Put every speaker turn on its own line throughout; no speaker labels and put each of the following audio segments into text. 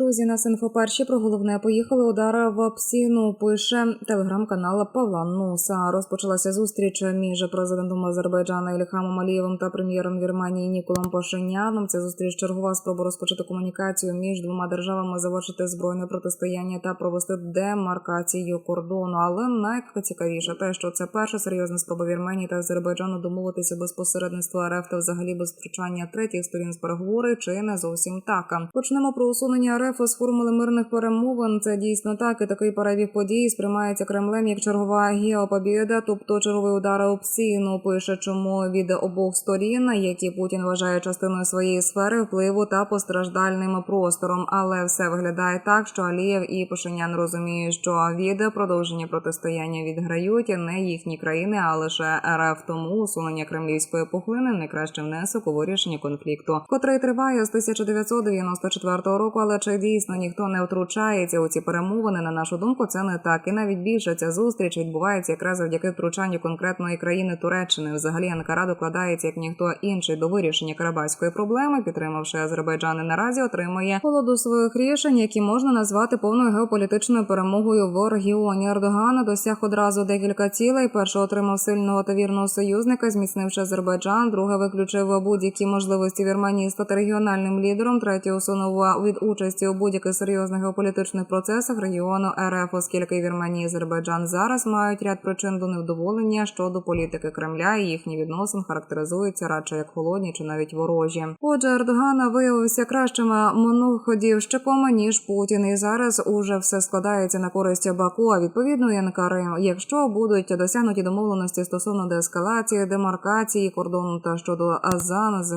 Друзі, нас інфоперші про головне поїхали удари в Псіну. Пише телеграм-канал Павла Нуса. Розпочалася зустріч між президентом Азербайджана Ільхамом Алієвим та прем'єром Вірменії Ніколом Пашиняном. Це зустріч чергова спроба розпочати комунікацію між двома державами, завершити збройне протистояння та провести демаркацію кордону. Але найцікавіше те, що це перша серйозна спроба Вірменії та Азербайджану домовитися без посередництва РФ та взагалі без втручання третіх сторін з переговори, чи не зовсім так. Почнемо про усунення РФ з формули мирних перемовин. Це дійсно так. І такий перебіг подій сприймається Кремлем як чергова геопобіда, тобто черговий удар у псіну. Пише, чому від обох сторін, які Путін вважає частиною своєї сфери впливу та постраждальним простором. Але все виглядає так, що Алієв і Пашинян розуміють, що від продовження протистояння відграють не їхні країни, а лише РФ. Тому усунення кремлівської пухлини найкраще внесок у вирішення конфлікту, котрий триває з 1994 року. Але чи дійсно ніхто не втручається у ці перемовини? На нашу думку, це не так. І навіть більше ця зустріч відбувається якраз завдяки втручанню конкретної країни Туреччини. Взагалі Анкара докладається як ніхто інший до вирішення карабайської проблеми, підтримавши Азербайджан і наразі отримує холоду своїх рішень, які можна назвати повною геополітичною перемогою в регіоні. Ердоган досяг одразу декілька цілей. Перший отримав сильного та вірного союзника, зміцнивши Азербайджан. Друге виключив будь-які можливості Вірменії стати регіональним лідером. Третє усунув від участі у будь-яких серйозних геополітичних процесах регіону РФ, оскільки Вірменія і Азербайджан зараз мають ряд причин до невдоволення щодо політики Кремля і їхні відносин характеризуються радше як холодні чи навіть ворожі. Отже, Ердогана виявився кращим моноходівщиком ніж Путін, і зараз уже все складається на користь Баку. А відповідно і Анкари. Якщо будуть досягнуті домовленості стосовно деескалації, демаркації кордону та щодо Азана з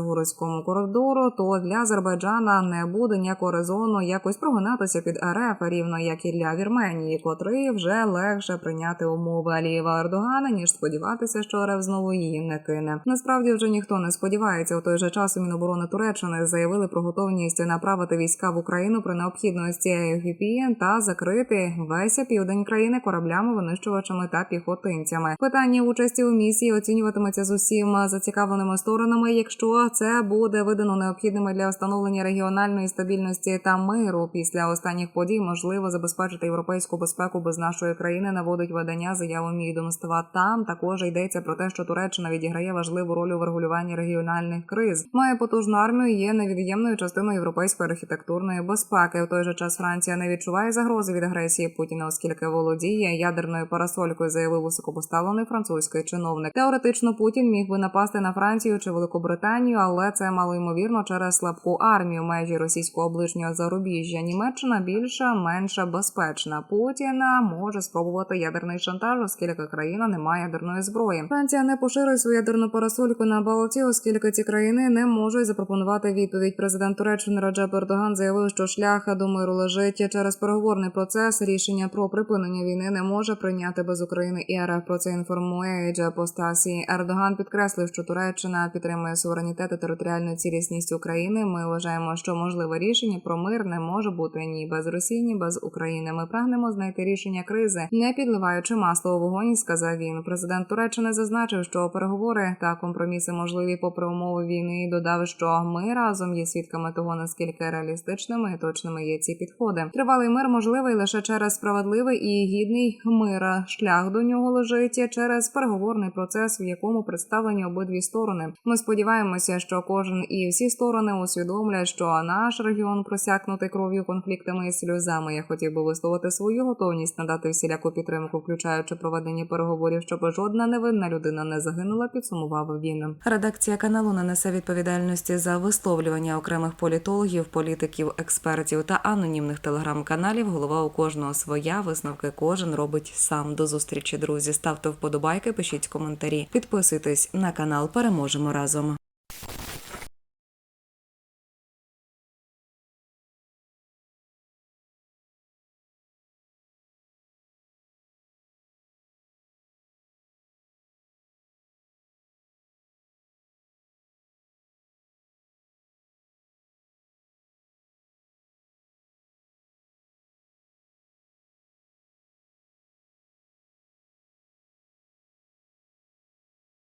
коридору, то для Азербайджана не буде ніякого резону якось прогинатися під РФ, рівно як і для Вірменії, котрий вже легше прийняти умови Алієва Ердогана, ніж сподіватися, що РФ знову її не кине. Насправді вже ніхто не сподівається. У той же час у Міноборони Туреччини заявили про готовність направити війська в Україну при необхідності ГПІ та закрити весь південь країни кораблями, винищувачами та піхотинцями. Питання участі у місії оцінюватиметься з усіма зацікавленими сторонами, якщо це буде видано необхідними для встановлення регіональної стабільності та миру. Після останніх подій можливо забезпечити європейську безпеку без нашої країни. Наводить видання заявами відомства. Там також йдеться про те, що Туреччина відіграє важливу роль у врегулюванні регіональних криз. Має потужну армію, є невід'ємною частиною європейської архітектурної безпеки. В той же час Франція не відчуває загрози від агресії Путіна, оскільки володіє ядерною парасолькою, заявив високопоставлений французький чиновник. Теоретично Путін міг би напасти на Францію чи Великобританію, але це мало ймовірно через слабку армію межі російського ближнього зарубіжжя. Німеччина більша, менша безпечна. Путіна може спробувати ядерний шантаж, оскільки країна не має ядерної зброї. Франція не поширює свою ядерну парасольку на Балтію, оскільки ці країни не можуть запропонувати відповідь. Президент Туреччини Раджеп Ердоган заявив, що шлях до миру лежить через переговорний процес. Рішення про припинення війни не може прийняти без України і РФ. Про це інформує Еджа Постасі. Ердоган підкреслив, що Туреччина підтримує суверенітет і територіальну цілісність України. Ми вважаємо, що можливе рішення про мир не може бути ні без Росії, ні без України. Ми прагнемо знайти рішення кризи, не підливаючи масло у вогонь. Сказав він. Президент Туреччини зазначив, що переговори та компроміси можливі попри умови війни. і Додав, що ми разом є свідками того, наскільки реалістичними і точними є ці підходи. Тривалий мир можливий лише через справедливий і гідний мир. Шлях до нього лежить через переговорний процес, в якому представлені обидві сторони. Ми сподіваємося, що кожен і всі сторони усвідомлять, що наш регіон просякнутий кров'ю конфліктами і сльозами. Я хотів би висловити свою готовність надати всіляку підтримку, включаючи проведення переговорів, щоб жодна невинна людина не загинула. Підсумував він. Редакція каналу не несе відповідальності за висловлювання окремих політологів, політиків, експертів та анонімних телеграм-каналів. Голова у кожного своя висновки кожен робить сам. До зустрічі, друзі. Ставте вподобайки, пишіть коментарі, підписуйтесь на канал. Переможемо разом.